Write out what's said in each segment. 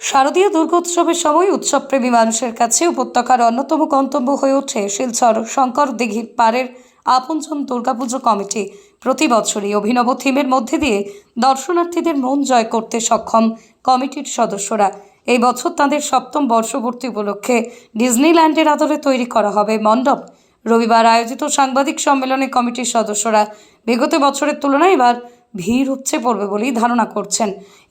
শারদীয় দুর্গোৎসবের সময় উৎসবপ্রেমী মানুষের কাছে উপত্যকার অন্যতম গন্তব্য হয়ে ওঠে শিলচর শঙ্কর দিঘির পাড়ের আপনজন দুর্গাপুজো কমিটি। প্রতি বছরই অভিনব থিমের মধ্যে দিয়ে দর্শনার্থীদের মন জয় করতে সক্ষম কমিটির সদস্যরা। এই বছর তাদের সপ্তম বর্ষপূর্তি উপলক্ষে ডিজনিল্যান্ডের আদলে তৈরি করা হবে মণ্ডপ। রবিবার আয়োজিত সাংবাদিক সম্মেলনে কমিটির সদস্যরা বিগত বছরের তুলনায় এবার ভিড় উপচে পড়বে বলেই ধারণা করছেন।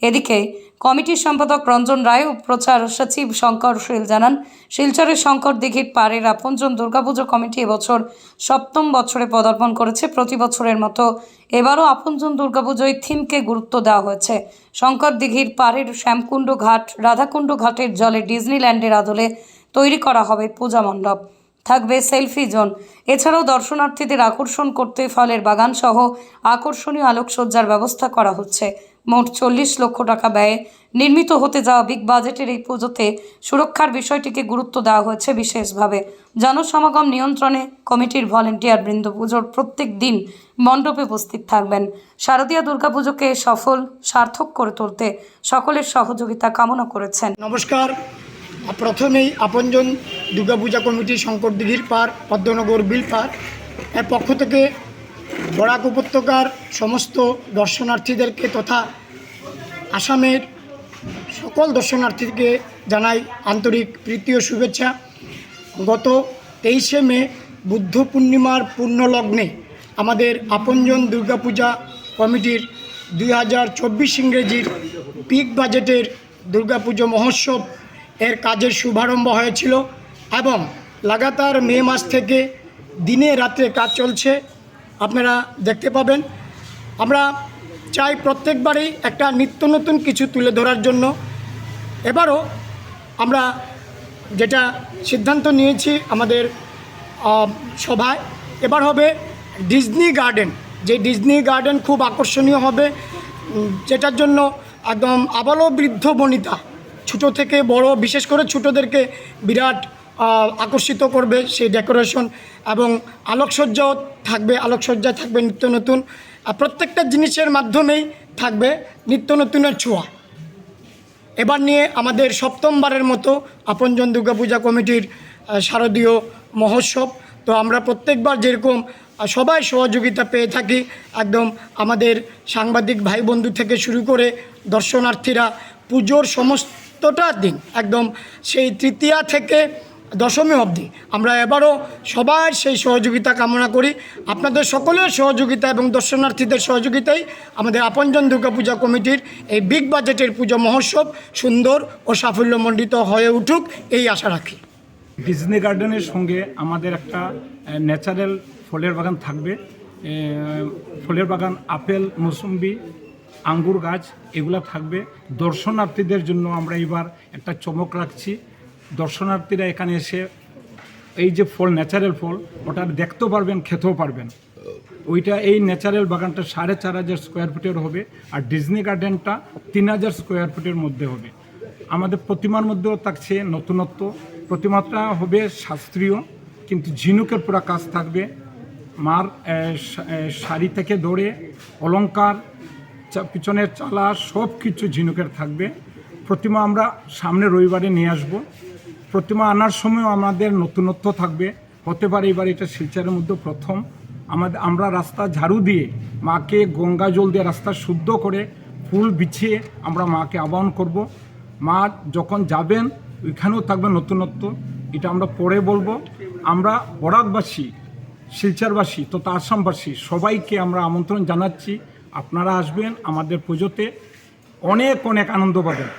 এদিকে কমিটির সম্পাদক রঞ্জন রায় ও প্রচার সচিব শঙ্কর শীল জানান, শিলচরের শঙ্কর দিঘির পাড়ের আপনজন দুর্গাপুজো কমিটি এবছর সপ্তম বছরে পদার্পণ করেছে। প্রতি বছরের মতো এবারও আপনজন দুর্গাপুজোয় থিমকে গুরুত্ব দেওয়া হয়েছে। শঙ্কর দিঘির পাড়ের শ্যামকুণ্ড ঘাট, রাধাকুণ্ড ঘাটের জলে ডিজনিল্যান্ডের আদলে তৈরি করা হবে পূজা মণ্ডপ। থাকবে সেলফি জোন। এছাড়াও দর্শনার্থীদের আকর্ষণ করতে ফলের বাগান সহ আকর্ষণীয় আলোকসজ্জার ব্যবস্থা করা হচ্ছে। মোট চল্লিশ লক্ষ টাকা ব্যয়ে নির্মিত হতে যাওয়া বিগ বাজেটের এই পুজোতে সুরক্ষার বিষয়টিকে গুরুত্ব দেওয়া হয়েছে বিশেষভাবে। জনসমাগম নিয়ন্ত্রণে কমিটির ভলেন্টিয়ার বৃন্দ পুজোর প্রত্যেক দিন মণ্ডপে উপস্থিত থাকবেন। শারদীয় দুর্গাপুজোকে সফল, সার্থক করে তুলতে সকলের সহযোগিতা কামনা করেছেন। নমস্কার। প্রথমেই আপনজন দুর্গাপূজা কমিটি শঙ্কর দিঘির পার, পদ্মনগর বিল পার। এর পক্ষ থেকে বরাক উপত্যকার সমস্ত দর্শনার্থীদেরকে তথা আসামের সকল দর্শনার্থীকে জানাই আন্তরিক প্রীতি ও শুভেচ্ছা। গত তেইশে মে, বুদ্ধ পূর্ণিমার পূর্ণলগ্নে আমাদের আপনজন দুর্গাপূজা কমিটির দুই হাজার চব্বিশ ইংরেজির পিক বাজেটের দুর্গাপুজো মহোৎসব এর কাজের শুভারম্ভ হয়েছিল এবং লাগাতার মে মাস থেকে দিনে রাত্রে কাজ চলছে। আপনারা দেখতে পাবেন। আমরা চাই প্রত্যেকবারই একটা নিত্য নতুন কিছু তুলে ধরার জন্য। এবারও আমরা যেটা সিদ্ধান্ত নিয়েছি আমাদের সভায়, এবার হবে ডিজনি গার্ডেন। যে ডিজনি গার্ডেন খুব আকর্ষণীয় হবে। যেটার জন্য একদম আবালও বৃদ্ধ বনিতা ছোটো থেকে বড়, বিশেষ করে ছোটোদেরকে বিরাট আকর্ষিত করবে সেই ডেকোরেশন এবং আলোকসজ্জাও থাকবে আলোকসজ্জা থাকবে নিত্য নতুন। প্রত্যেকটা জিনিসের মাধ্যমেই থাকবে নিত্য নতুনের ছোঁয়া। এবার নিয়ে আমাদের সপ্তমবারের মতো আপনজন দুর্গাপূজা কমিটির শারদীয় মহোৎসব। তো আমরা প্রত্যেকবার যেরকম সবাই সহযোগিতা পেয়ে থাকি, একদম আমাদের সাংবাদিক ভাই বন্ধু থেকে শুরু করে দর্শনার্থীরা, পুজোর সমস্তটা দিন, একদম সেই তৃতীয়া থেকে দশমী অবধি। আমরা এবারও সবার সেই সহযোগিতা কামনা করি। আপনাদের সকলের সহযোগিতা এবং দর্শনার্থীদের সহযোগিতাই আমাদের আপনজন দুর্গাপূজা কমিটির এই বিগ বাজেটের পুজো মহোৎসব সুন্দর ও সাফল্যমণ্ডিত হয়ে উঠুক, এই আশা রাখি। ডিজনি গার্ডেনের সঙ্গে আমাদের একটা ন্যাচারাল ফলের বাগান থাকবে। ফলের বাগান আপেল, মৌসুম্বি আঙ্গুর গাছ, এগুলো থাকবে। দর্শনার্থীদের জন্য আমরা এবার একটা চমক রাখছি। দর্শনার্থীরা এখানে এসে এই যে ফল ন্যাচারাল ফল, ওটা দেখতেও পারবেন, খেতেও পারবেন। ওইটা এই ন্যাচারাল বাগানটা সাড়ে চার হাজার স্কোয়ার ফিটের হবে আর ডিজনি গার্ডেনটা তিন হাজার স্কোয়ার ফিটের মধ্যে হবে। আমাদের প্রতিমার মধ্যেও থাকছে নতুনত্ব। প্রতিমাটা হবে শাস্ত্রীয়, কিন্তু ঝিনুকের পুরা কাজ থাকবে। মার শাড়ি থেকে অলংকার চা- পিছনের চালা সব কিছু ঝিনুকের থাকবে। প্রতিমা আমরা সামনে রবিবারে নিয়ে আসব। প্রতিমা আনার সময় আমাদের নতুনত্ব থাকবে। হতে পারে এবার এটা শিলচরের মধ্যে প্রথম। আমাদের আমরা রাস্তা ঝাড়ু দিয়ে মাকে গঙ্গা জল দিয়ে রাস্তা শুদ্ধ করে ফুল বিছিয়ে আমরা মাকে আবাহন করব। মা যখন যাবেন, ওইখানেও থাকবে নতুনত্ব। এটা আমরা পরে বলব। আমরা বরাকবাসী, শিলচরবাসী তথা আসামবাসী সবাইকে আমরা আমন্ত্রণ জানাচ্ছি। আপনারা আসবেন আমাদের পুজোতে। অনেক অনেক আনন্দ পাবেন।